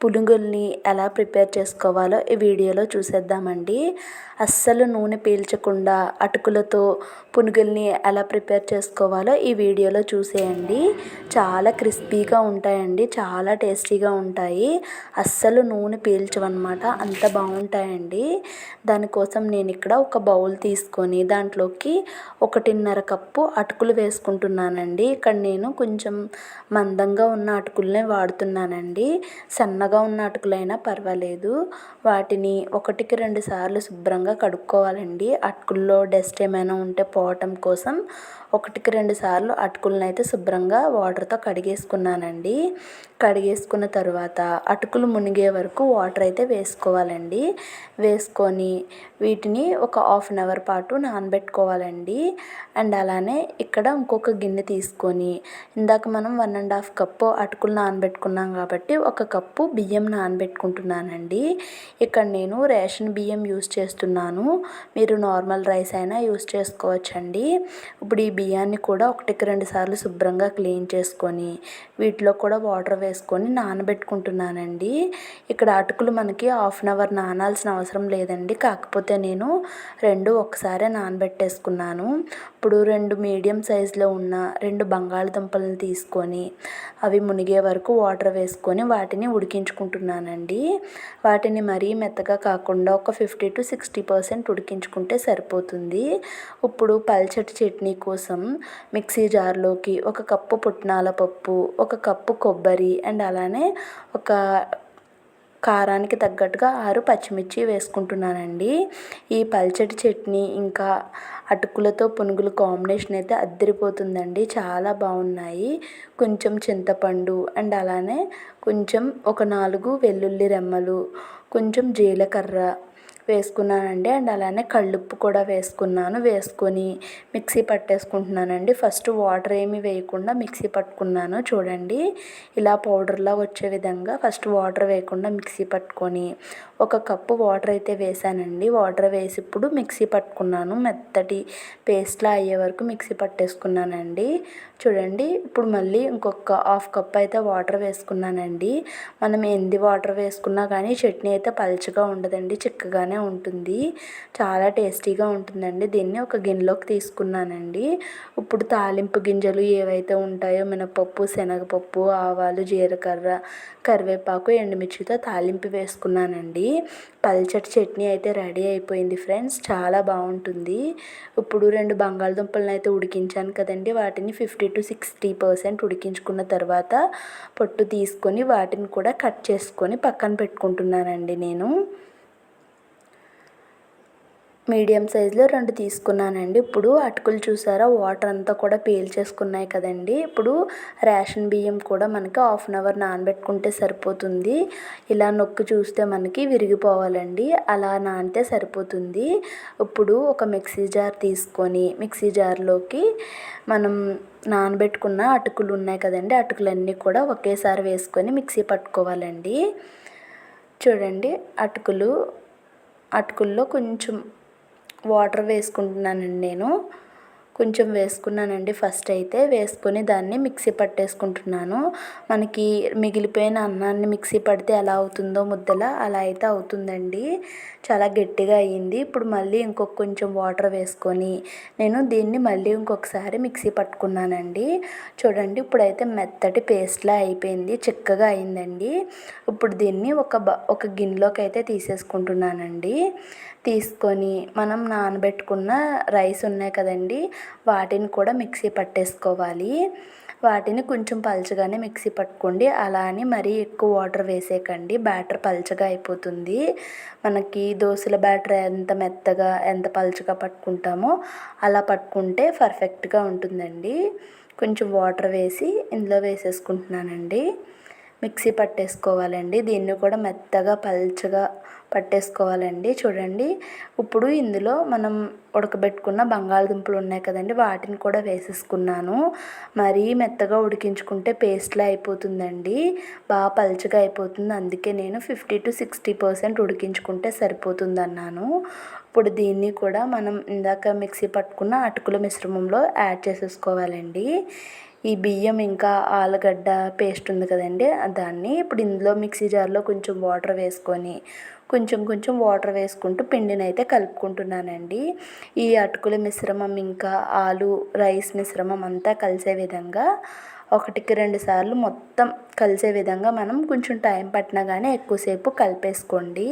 పునుగుల్ని ఎలా ప్రిపేర్ చేసుకోవాలో ఈ వీడియోలో చూసేద్దామండి. అస్సలు నూనె పీల్చకుండా అటుకులతో పునుగుల్ని ఎలా ప్రిపేర్ చేసుకోవాలో ఈ వీడియోలో చూసేయండి. చాలా క్రిస్పీగా ఉంటాయండి చాలా టేస్టీగా ఉంటాయి. అస్సలు నూనె పీల్చవన్నమాట అంత బాగుంటాయండి. దానికోసం నేను ఇక్కడ ఒక బౌల్ తీసుకొని దాంట్లోకి ఒకటిన్నర కప్పు అటుకులు వేసుకుంటున్నానండి. ఇక్కడ నేను కొంచెం మందంగా ఉన్న అటుకులనే వాడుతున్నానండి. సన్న సన్నగా ఉన్న అటుకులైనా పర్వాలేదు. వాటిని ఒకటికి రెండు సార్లు శుభ్రంగా కడుక్కోవాలండి. అటుకుల్లో డస్ట్ ఏమైనా ఉంటే పోవటం కోసం ఒకటికి రెండు సార్లు అటుకులను అయితే శుభ్రంగా వాటర్తో కడిగేసుకున్నానండి. కడిగేసుకున్న తర్వాత అటుకులు మునిగే వరకు వాటర్ అయితే వేసుకోవాలండి. వేసుకొని వీటిని ఒక హాఫ్ అన్ అవర్ పాటు నానబెట్టుకోవాలండి. అండ్ అలానే ఇక్కడ ఇంకొక గిన్నె తీసుకొని ఇందాక మనం వన్ అండ్ హాఫ్ కప్పు అటుకులు నానబెట్టుకున్నాం కాబట్టి ఒక కప్పు బియ్యం నానబెట్టుకుంటున్నానండి. ఇక్కడ నేను రేషన్ బియ్యం యూస్ చేస్తున్నాను. మీరు నార్మల్ రైస్ అయినా యూస్ చేసుకోవచ్చండి. ఇప్పుడు ఈ బియ్యాన్ని కూడా ఒకటికి రెండు సార్లు శుభ్రంగా క్లీన్ చేసుకొని వీటిలో కూడా వాటర్ వేసుకొని నానబెట్టుకుంటున్నానండి. ఇక్కడ అటుకులు మనకి హాఫ్ అన్ అవర్ నానాల్సిన అవసరం లేదండి. కాకపోతే నేను రెండు ఒకసారే నానబెట్టేసుకున్నాను. ఇప్పుడు రెండు మీడియం సైజులో ఉన్న రెండు బంగాళదుంపలను తీసుకొని అవి మునిగే వరకు వాటర్ వేసుకొని వాటిని ఉడికించుకుంటున్నానండి. వాటిని మరీ మెత్తగా కాకుండా ఒక ఫిఫ్టీ టు సిక్స్టీ పర్సెంట్ ఉడికించుకుంటే సరిపోతుంది. ఇప్పుడు పల్చటి చట్నీ కోసం మిక్సీ జార్లోకి ఒక కప్పు పుట్నాల పప్పు ఒక కప్పు కొబ్బరి అండ్ అలానే ఒక కారానికి తగ్గట్టుగా ఆరు పచ్చిమిర్చి వేసుకుంటున్నానండి. ఈ పల్చటి చట్నీ ఇంకా అటుకులతో పునుగులు కాంబినేషన్ అయితే అద్దరిపోతుందండి. చాలా బాగున్నాయి. కొంచెం చింతపండు అండ్ అలానే కొంచెం ఒక నాలుగు వెల్లుల్లి రెమ్మలు కొంచెం జీలకర్ర వేసుకున్నానండి. అండ్ అలానే కళ్ళుప్పు కూడా వేసుకున్నాను. వేసుకొని మిక్సీ పట్టేసుకుంటున్నానండి. ఫస్ట్ వాటర్ ఏమీ వేయకుండా మిక్సీ పట్టుకున్నాను. చూడండి. ఇలా పౌడర్లా వచ్చే విధంగా ఫస్ట్ వాటర్ వేయకుండా మిక్సీ పట్టుకొని ఒక కప్పు వాటర్ అయితే వేసానండి. వాటర్ వేసి ఇప్పుడు మిక్సీ పట్టుకున్నాను. మెత్తటి పేస్ట్లా అయ్యే వరకు మిక్సీ పట్టేసుకున్నానండి. చూడండి. ఇప్పుడు మళ్ళీ ఇంకొక హాఫ్ కప్ అయితే వాటర్ వేసుకున్నానండి. మనం ఎన్ని వాటర్ వేసుకున్నా కానీ చట్నీ అయితే పలుచగా ఉండదండి. చిక్కగానే ఉంటుంది. చాలా టేస్టీగా ఉంటుందండి. దీన్ని ఒక గిన్నెలోకి తీసుకున్నానండి. ఇప్పుడు తాలింపు గింజలు ఏవైతే ఉంటాయో మినపప్పు శనగపప్పు ఆవాలు జీలకర్ర కరివేపాకు ఎండుమిర్చితో తాలింపు వేసుకున్నానండి. పల్చటి చట్నీ అయితే రెడీ అయిపోయింది ఫ్రెండ్స్. చాలా బాగుంటుంది. ఇప్పుడు రెండు బంగాళదుంపలను అయితే ఉడికించాను కదండి. వాటిని ఫిఫ్టీ టు సిక్స్టీ పర్సెంట్ ఉడికించుకున్న తర్వాత పొట్టు తీసుకొని వాటిని కూడా కట్ చేసుకొని పక్కన పెట్టుకుంటున్నానండి నేను. మీడియం సైజులో రెండు తీసుకున్నానండి. ఇప్పుడు అటుకులు చూసారా వాటర్ అంతా కూడా పేల్చేసుకున్నాయి కదండి. ఇప్పుడు రేషన్ బియ్యం కూడా మనకి హాఫ్ అన్ అవర్ నానబెట్టుకుంటే సరిపోతుంది. ఇలా నొక్కి చూస్తే మనకి విరిగిపోవాలండి. అలా నానితే సరిపోతుంది. ఇప్పుడు ఒక మిక్సీ జార్ తీసుకొని మిక్సీ జార్లోకి మనం నానబెట్టుకున్న అటుకులు ఉన్నాయి కదండి. అటుకులన్నీ కూడా ఒకేసారి వేసుకొని మిక్సీ పట్టుకోవాలండి. చూడండి అటుకులు అటుకుల్లో కొంచెం వాటర్ వేసుకుంటున్నానండి నేను. కొంచెం వేసుకున్నానండి. ఫస్ట్ అయితే వేసుకొని దాన్ని మిక్సీ పట్టేసుకుంటున్నాను. మనకి మిగిలిపోయిన అన్నాన్ని మిక్సీ పడితే ఎలా అవుతుందో ముద్దలా అలా అయితే అవుతుందండి. చాలా గట్టిగా అయ్యింది ఇప్పుడు మళ్ళీ ఇంకొక కొంచెం వాటర్ వేసుకొని నేను దీన్ని మళ్ళీ ఇంకొకసారి మిక్సీ పట్టుకున్నానండి. చూడండి ఇప్పుడైతే మెత్తటి పేస్ట్లా అయిపోయింది. చిక్కగా అయిందండి. ఇప్పుడు దీన్ని ఒక బ ఒక గిన్నెలోకి అయితే తీసేసుకుంటున్నానండి. తీసుకొని మనం నానబెట్టుకున్న రైస్ ఉన్నాయి కదండి వాటిని కూడా మిక్సీ పట్టేసుకోవాలి. వాటిని కొంచెం పలచగానే మిక్సీ పట్టుకోండి. అలా అని మరీ ఎక్కువ వాటర్ వేసేయకండి. బ్యాటర్ పలచగా అయిపోతుంది. మనకి దోశల బ్యాటర్ ఎంత మెత్తగా ఎంత పలచగా పట్టుకుంటామో అలా పట్టుకుంటే పర్ఫెక్ట్గా ఉంటుందండి. కొంచెం వాటర్ వేసి ఇందులో వేసేసుకుంటున్నానండి. మిక్సీ పట్టేసుకోవాలండి. దీన్ని కూడా మెత్తగా పల్చగా పట్టేసుకోవాలండి. చూడండి. ఇప్పుడు ఇందులో మనం ఉడకబెట్టుకున్న బంగాళదుంపలు ఉన్నాయి కదండి. వాటిని కూడా వేసేసుకున్నాను. మరీ మెత్తగా ఉడికించుకుంటే పేస్ట్లా అయిపోతుందండి. బాగా పలుచగా అయిపోతుంది. అందుకే నేను ఫిఫ్టీ టు సిక్స్టీ పర్సెంట్ ఉడికించుకుంటే సరిపోతుంది అన్నాను ఇప్పుడు దీన్ని కూడా మనం ఇందాక మిక్సీ పట్టుకున్న అటుకుల మిశ్రమంలో యాడ్ చేసేసుకోవాలండి. ఈ బియ్యం ఇంకా ఆలుగడ్డ పేస్ట్ ఉంది కదండి దాన్ని ఇప్పుడు ఇందులో మిక్సీ జార్లో కొంచెం వాటర్ వేసుకొని కొంచెం కొంచెం వాటర్ వేసుకుంటూ పిండిని అయితే కలుపుకుంటున్నానండి. ఈ అటుకుల మిశ్రమం ఇంకా ఆలు రైస్ మిశ్రమం అంతా కలిసే విధంగా ఒకటికి రెండు సార్లు మొత్తం కలిసే విధంగా మనం కొంచెం టైం పట్టినా కానీ ఎక్కువసేపు కలిపేసుకోండి.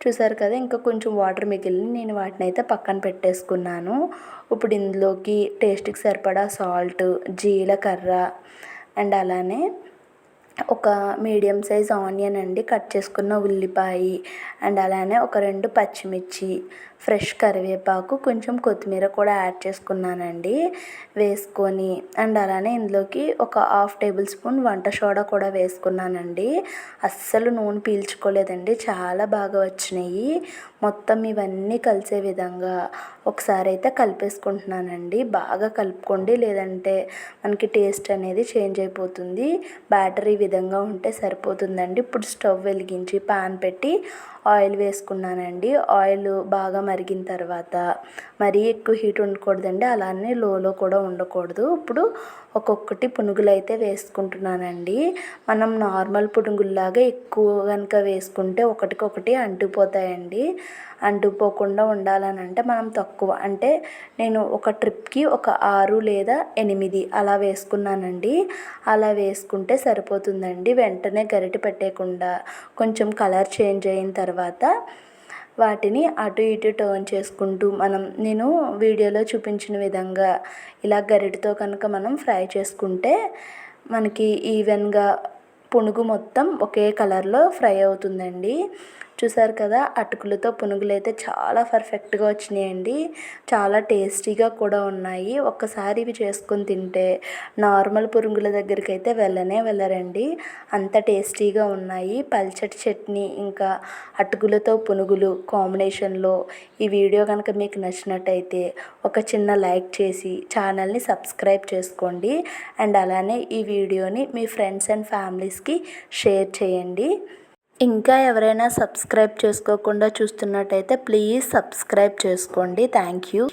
చూసారు కదా ఇంకా కొంచెం వాటర్ మిగిలిన నేను వాటిని అయితే పక్కన పెట్టేసుకున్నాను. ఇప్పుడు ఇందులోకి టేస్ట్కి సరిపడా సాల్ట్ జీలకర్ర అండ్ అలానే ఒక మీడియం సైజ్ ఆనియన్ అండి కట్ చేసుకున్న ఉల్లిపాయ అండ్ అలానే ఒక రెండు పచ్చిమిర్చి ఫ్రెష్ కరివేపాకు కొంచెం కొత్తిమీర కూడా యాడ్ చేసుకున్నానండి వేసుకొని. అండ్ అలానే ఇందులోకి ఒక హాఫ్ టేబుల్ స్పూన్ వంట సోడా కూడా వేసుకున్నానండి. అస్సలు నూనె పీల్చుకోలేదండి చాలా బాగా వచ్చినాయి. మొత్తం ఇవన్నీ కలిసే విధంగా ఒకసారి అయితే కలిపేసుకుంటున్నానండి. బాగా కలుపుకోండి లేదంటే మనకి టేస్ట్ అనేది చేంజ్ అయిపోతుంది. బ్యాటరీ విధంగా ఉంటే సరిపోతుందండి. ఇప్పుడు స్టవ్ వెలిగించి పాన్ పెట్టి ఆయిల్ వేసుకున్నానండి. ఆయిల్ బాగా మరిగిన తర్వాత మరీ ఎక్కువ హీట్ ఉండకూడదండి. అలానే లోలో కూడా ఉండకూడదు. ఇప్పుడు ఒక్కొక్కటి పునుగులు అయితే వేసుకుంటున్నానండి. మనం నార్మల్ పునుగుల్లాగా ఎక్కువ కనుక వేసుకుంటే ఒకటికొకటి అంటుపోతాయండి. అంటుపోకుండా ఉండాలని అంటే మనం తక్కువ అంటే నేను ఒక ట్రిప్కి ఒక ఆరు లేదా ఎనిమిది అలా వేసుకున్నానండి. అలా వేసుకుంటే సరిపోతుందండి. వెంటనే గరిటె పెట్టేయకుండా కొంచెం కలర్ చేంజ్ అయిన తర్వాత వాటిని అటు ఇటు టర్న్ చేసుకుంటూ మనం నేను వీడియోలో చూపించిన విధంగా ఇలా గరిటతో కనుక మనం ఫ్రై చేసుకుంటే మనకి ఈవెన్గా పునుగు మొత్తం ఒకే కలర్లో ఫ్రై అవుతుందండి. చూసారు కదా అటుకులతో పునుగులు అయితే చాలా పర్ఫెక్ట్గా వచ్చినాయండి. చాలా టేస్టీగా కూడా ఉన్నాయి. ఒక్కసారి ఇవి చేసుకొని తింటే నార్మల్ పురుగుల దగ్గరికి అయితే వెళ్ళనే వెళ్ళరండి. అంత టేస్టీగా ఉన్నాయి. పల్చటి చట్నీ ఇంకా అటుకులతో పునుగులు కాంబినేషన్లో ఈ వీడియో కనుక మీకు నచ్చినట్టయితే ఒక చిన్న లైక్ చేసి ఛానల్ని సబ్స్క్రైబ్ చేసుకోండి. అండ్ అలానే ఈ వీడియోని మీ ఫ్రెండ్స్ అండ్ ఫ్యామిలీస్కి షేర్ చేయండి. ఇంకా ఎవరైనా సబ్స్క్రైబ్ చేసుకోకుండా చూస్తున్నట్టయితే ప్లీజ్ సబ్స్క్రైబ్ చేసుకోండి. Thank you.